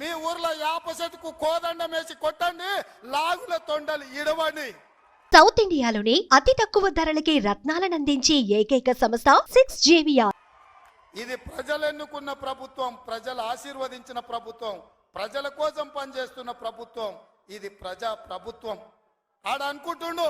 మీ ఊర్లో యాప చెట్టుకు కోదండం వేసి కొట్టండి లాగుల తొండలు ఇడవండి. సౌత్ ఇండియాలోనే అతి తక్కువ ధరలకి రత్నాలనందించే ఏకైక సంస్థ సిక్స్ జేవిఆర్. ఇది ప్రజలు ఎన్నుకున్న ప్రభుత్వం ప్రజలు ఆశీర్వదించిన ప్రభుత్వం ప్రజల కోసం పనిచేస్తున్న ప్రభుత్వం ఇది ప్రజా ప్రభుత్వం. ఆడ అనుకుంటుండు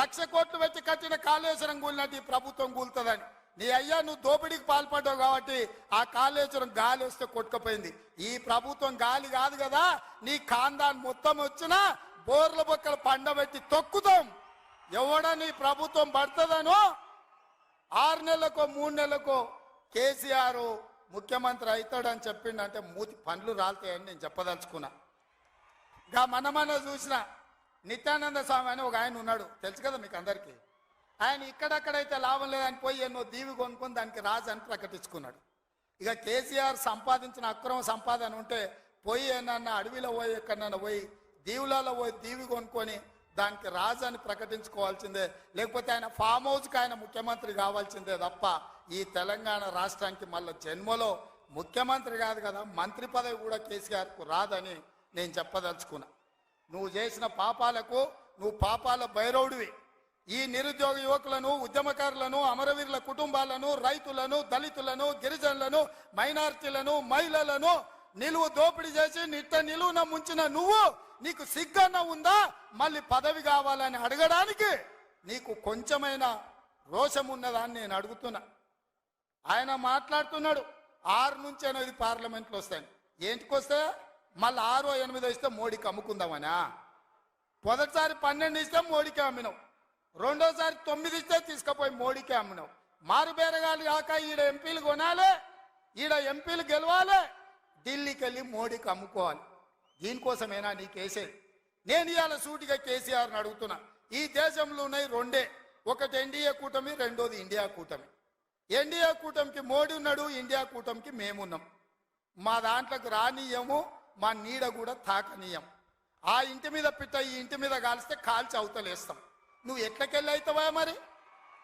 లక్ష కోట్లు పెట్టి కట్టిన కాళేశ్వరం కూలినట్టు ఈ ప్రభుత్వం కూలుతుందని. నీ అయ్యా నువ్వు దోపిడీకి పాల్పడ్డావు కాబట్టి ఆ కాళేశ్వరం గాలి వస్తే కొట్టుకుపోయింది. ఈ ప్రభుత్వం గాలి కాదు కదా నీ కాందాన్ మొత్తం వచ్చినా బోర్ల బొక్కలు పండబెట్టి తొక్కుతాం. ఎవడని ప్రభుత్వం పడుతుందనో ఆరు నెలలకో మూడు నెలలకో కేసీఆర్ ముఖ్యమంత్రి అవుతాడని చెప్పిండంటే మూతి పండ్లు రాలుతాయని నేను చెప్పదలుచుకున్నా. గా మనమన్నా చూసిన నిత్యానంద స్వామి అని ఒక ఆయన ఉన్నాడు. తెలుసు కదా మీకు అందరికీ? ఆయన ఇక్కడక్కడైతే లాభం లేదని పోయి ఎన్నో దీవి కొనుక్కొని దానికి రాజు అని ప్రకటించుకున్నాడు. ఇక కేసీఆర్ సంపాదించిన అక్రమ సంపాదన ఉంటే పోయి ఏమన్నా అడవిలో పోయి ఎక్కడన్నా పోయి దీవులలో పోయి దీవి కొనుక్కొని దానికి రాజు అని ప్రకటించుకోవాల్సిందే. లేకపోతే ఆయన ఫామ్ హౌస్కి ఆయన ముఖ్యమంత్రి కావాల్సిందే తప్ప ఈ తెలంగాణ రాష్ట్రానికి మళ్ళీ జన్మలో ముఖ్యమంత్రి కాదు కదా మంత్రి పదవి కూడా కేసీఆర్కు రాదని నేను చెప్పదలుచుకున్నా. నువ్వు చేసిన పాపాలకు నువ్వు పాపాల భైరవుడివి. ఈ నిరుద్యోగ యువకులను ఉద్యమకారులను అమరవీరుల కుటుంబాలను రైతులను దళితులను గిరిజనులను మైనార్టీలను మహిళలను నిలువు దోపిడీ చేసి నిట్ట నిలువున ముంచిన నువ్వు నీకు సిగ్గన్న ఉందా? మళ్ళీ పదవి కావాలని అడగడానికి నీకు కొంచెమైన రోషం ఉన్నదా అని నేను అడుగుతున్నా. ఆయన మాట్లాడుతున్నాడు ఆరు నుంచి ఎనిమిది పార్లమెంట్లు వస్తాయి. ఏంటికి వస్తే మళ్ళీ ఆరో ఎనిమిదో ఇస్తే మోడీకి అమ్ముకుందామనా? మొదటిసారి పన్నెండు ఇస్తే మోడీకి అమ్మినావు రెండోసారి తొమ్మిది ఇస్తే తీసుకుపోయి మోడీకి అమ్మినావు మారుబేరగాలు కాక ఈడ ఎంపీలు కొనాలి ఈడ ఎంపీలు గెలవాలి ఢిల్లీకి వెళ్ళి మోడీకి అమ్ముకోవాలి. దీనికోసమేనా నీ వేసేది నేను ఇవాళ సూటిగా కేసీఆర్ని అడుగుతున్నా. ఈ దేశంలో ఉన్నాయి రెండే. ఒకటి ఎన్డీఏ కూటమి రెండోది ఇండియా కూటమి. ఎన్డీఏ కూటమికి మోడీ ఉన్నాడు ఇండియా కూటమికి మేమున్నాం. మా దాంట్లోకి రానీయము మా నీడ కూడా తాకనీయం ఆ ఇంటి మీద పిట్ట ఈ ఇంటి మీద కాలిస్తే కాల్చి అవతలేస్తాం. నువ్వు ఎట్లకెళ్ళి అవుతావా మరి?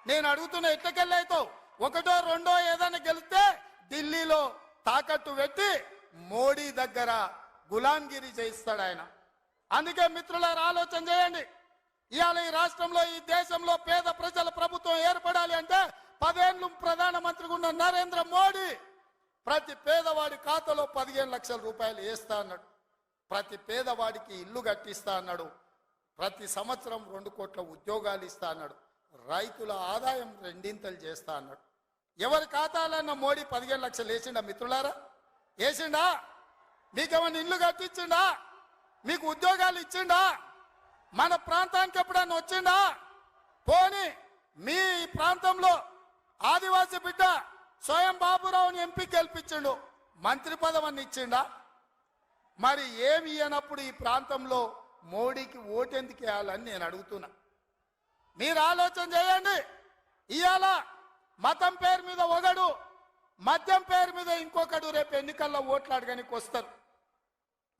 నేను అడుగుతున్నా ఎట్లకెళ్ళి అవుతావు? ఒకటో రెండో ఏదైనా గెలిస్తే ఢిల్లీలో తాకట్టు పెట్టి మోడీ దగ్గర గులాంగిరి చేయిస్తాడు ఆయన. అందుకే మిత్రులారా ఆలోచన చేయండి. ఇవాళ ఈ రాష్ట్రంలో ఈ దేశంలో పేద ప్రజల ప్రభుత్వం ఏర్పడాలి అంటే పదేళ్ళు ప్రధానమంత్రిగా ఉన్న నరేంద్ర మోడీ ప్రతి పేదవాడి ఖాతాలో పదిహేను లక్షల రూపాయలు వేస్తా అన్నాడు. ప్రతి పేదవాడికి ఇల్లు కట్టిస్తా అన్నాడు. ప్రతి సంవత్సరం రెండు కోట్ల ఉద్యోగాలు ఇస్తా అన్నాడు. రైతుల ఆదాయం రెండింతలు చేస్తా అన్నాడు. ఎవరి ఖాతాలన్న మోడీ పదిహేను లక్షలు వేసిండా మిత్రులారా? వేసిండా? మీకేమైనా ఇల్లు కట్టించిండా? మీకు ఉద్యోగాలు ఇచ్చిండా? మన ప్రాంతానికి ఎప్పుడైనా వచ్చిండా? పోని మీ ప్రాంతంలో ఆదివాసి బిడ్డ స్వయం బాబురావుని ఎంపీ గెలిపించిండు. మంత్రి పదవిని ఇచ్చిండా? మరి ఏమి ఇయ్యనప్పుడు ఈ ప్రాంతంలో మోడీకి ఓటెందుకు వేయాలని నేను అడుగుతున్నా. మీరు ఆలోచన చేయండి. ఇవాళ మతం పేరు మీద ఒకడు మద్యం పేరు మీద ఇంకొకడు రేపు ఎన్నికల్లో ఓట్లు అడగనికి వస్తారు.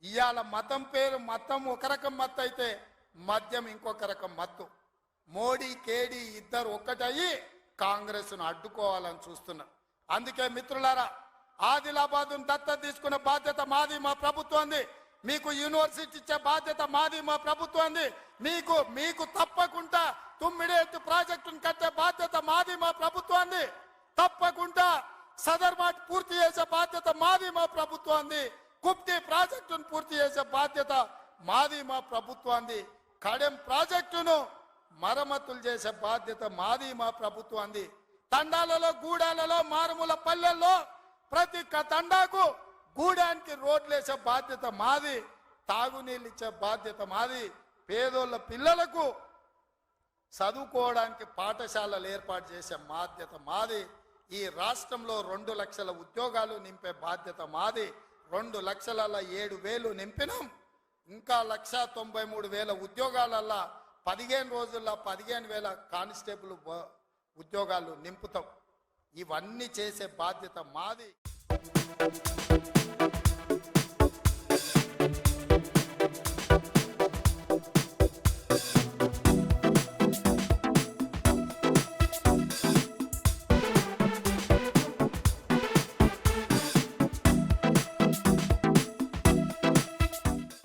ఇవాళ మతం పేరు మతం ఒక రకం మత్తు అయితే మద్యం ఇంకొక రకం మత్తు. మోడీ కేడీ ఇద్దరు ఒక్కటయ్యి కాంగ్రెస్ను అడ్డుకోవాలని చూస్తున్నారు అందుకే మిత్రులారా ఆదిలాబాద్ను దత్త తీసుకునే బాధ్యత మాది మా ప్రభుత్వంది. మీకు యూనివర్సిటీ ఇచ్చే బాధ్యత మాది మా ప్రభుత్వంది మీకు మీకు తప్పకుండా తుమ్మిడి ఎత్తు ప్రాజెక్టును కట్టే బాధ్యత మాది మా ప్రభుత్వాన్ని. తప్పకుండా సదర్మాట్ పూర్తి చేసే బాధ్యత మాది మా ప్రభుత్వాన్ని. కుప్తి ప్రాజెక్టును పూర్తి చేసే బాధ్యత మాది మా ప్రభుత్వాన్ని. కడెం ప్రాజెక్టును మరమ్మతులు చేసే బాధ్యత మాది మా ప్రభుత్వాన్ని. తండాలలో గూడాలలో మారుమూల పల్లెల్లో ప్రతి తండాకు గూడానికి రోడ్లు వేసే బాధ్యత మాది తాగునీళ్ళు ఇచ్చే బాధ్యత మాది. పేదోళ్ళ పిల్లలకు చదువుకోవడానికి పాఠశాలలు ఏర్పాటు చేసే బాధ్యత మాది. ఈ రాష్ట్రంలో రెండు లక్షల ఉద్యోగాలు నింపే బాధ్యత మాది. రెండు లక్షల ఏడు వేలు నింపినాం. ఇంకా లక్ష తొంభై మూడు వేల ఉద్యోగాలల్లా పదిహేను రోజుల్లో పదిహేను వేల కానిస్టేబుల్ ఉద్యోగాలు నింపుతాం. ఇవన్నీ చేసే బాధ్యత మాది. Thank you.